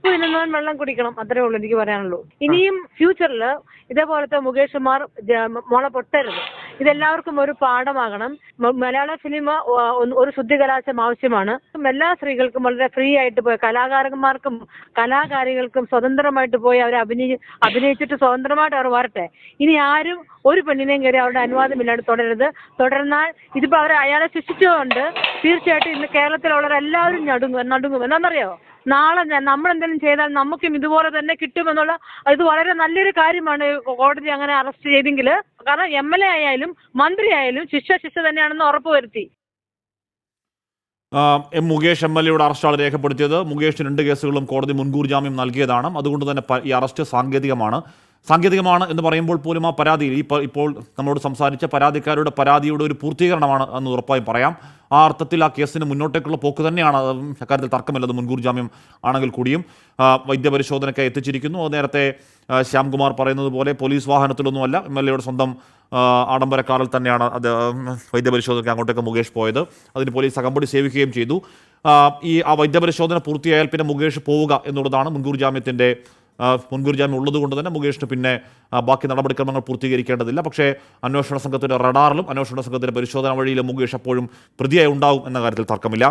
ഉപ്പ് തിന്നുന്നവൻ വെള്ളം കുടിക്കണം. അത്രേ ഉള്ളൂ എനിക്ക് പറയാനുള്ളൂ. ഇനിയും ഫ്യൂച്ചറിൽ ഇതേപോലത്തെ മുകേഷുമാർ മോള പൊട്ടരുത്. ഇതെല്ലാവർക്കും ഒരു പാഠമാകണം. മലയാള സിനിമ ഒരു ശുദ്ധി ശുദ്ധികലാശം ആവശ്യമാണ്. എല്ലാ സ്ത്രീകൾക്കും വളരെ ഫ്രീ ആയിട്ട് പോയി. കലാകാരന്മാർക്കും കലാകാരികൾക്കും സ്വതന്ത്രമായിട്ട് പോയി അവർ അഭിനയി അഭിനയിച്ചിട്ട് സ്വതന്ത്രമായിട്ട് അവർ വരട്ടെ ഇനി ആരും ഒരു പെണ്ണിനെയും കയറി അവരുടെ അനുവാദമില്ലാണ്ട് തുടരരുത്. തുടർന്നാൽ ഇതിപ്പോ അവർ അയാളെ ശിക്ഷിച്ചുകൊണ്ട് തീർച്ചയായിട്ടും ഇന്ന് കേരളത്തിലുള്ളവർ എല്ലാവരും നടുങ്ങും നടുങ്ങും. എന്താണെന്നറിയോ? നാളെ നമ്മൾ എന്തെങ്കിലും ചെയ്താൽ നമുക്കും ഇതുപോലെ തന്നെ കിട്ടുമെന്നുള്ള ഇത് വളരെ നല്ലൊരു കാര്യമാണ് കോടതി അങ്ങനെ അറസ്റ്റ് ചെയ്തെങ്കിൽ. കാരണം എം എൽ എ ആയാലും മന്ത്രി ആയാലും ശിക്ഷ ശിക്ഷ തന്നെയാണെന്ന് ഉറപ്പുവരുത്തി. എം മുകേഷ് എം എൽ എയുടെ അറസ്റ്റാണ് രേഖപ്പെടുത്തിയത്. മുകേഷിന് രണ്ട് കേസുകളും കോടതി മുൻകൂർ ജാമ്യം നൽകിയതാണ്. അതുകൊണ്ട് തന്നെ ഈ അറസ്റ്റ് സാങ്കേതികമാണ്. സാങ്കേതികമാണ് എന്ന് പറയുമ്പോൾ പോലും ആ പരാതിയിൽ ഈ ഇപ്പോൾ നമ്മളോട് സംസാരിച്ച പരാതിക്കാരുടെ പരാതിയുടെ ഒരു പൂർത്തീകരണമാണ് എന്ന് ഉറപ്പായും പറയാം. ആ അർത്ഥത്തിൽ ആ കേസിന് മുന്നോട്ടേക്കുള്ള പോക്ക് തന്നെയാണ്. അക്കാര്യത്തിൽ തർക്കമില്ലത് മുൻകൂർ ജാമ്യം ആണെങ്കിൽ കൂടിയും. വൈദ്യപരിശോധനയ്ക്ക് എത്തിച്ചിരിക്കുന്നു. നേരത്തെ ശ്യാംകുമാർ പറയുന്നത് പോലെ പോലീസ് വാഹനത്തിലൊന്നുമല്ല എം എൽ എയുടെ സ്വന്തം ആഡംബര കാറിൽ തന്നെയാണ് അത് വൈദ്യപരിശോധനയ്ക്ക് അങ്ങോട്ടേക്ക് മുകേഷ് പോയത്. അതിന് പോലീസ് അകമ്പടി സേവിക്കുകയും ചെയ്തു. ഈ ആ വൈദ്യപരിശോധന പൂർത്തിയായാൽ പിന്നെ മുകേഷ് പോവുക എന്നുള്ളതാണ് മുൻകൂർ ജാമ്യത്തിന്റെ മുൻകൂർ ജാമ്യം ഉള്ളത് കൊണ്ട് തന്നെ മുകേഷിന് പിന്നെ ബാക്കി നടപടിക്രമങ്ങൾ പൂർത്തീകരിക്കേണ്ടതില്ല. പക്ഷേ അന്വേഷണ സംഘത്തിന്റെ റഡാറിലും അന്വേഷണ സംഘത്തിന്റെ പരിശോധന വഴിയിലും മുകേഷ് അപ്പോഴും പ്രതിയായി ഉണ്ടാവും എന്ന കാര്യത്തിൽ തർക്കമില്ല.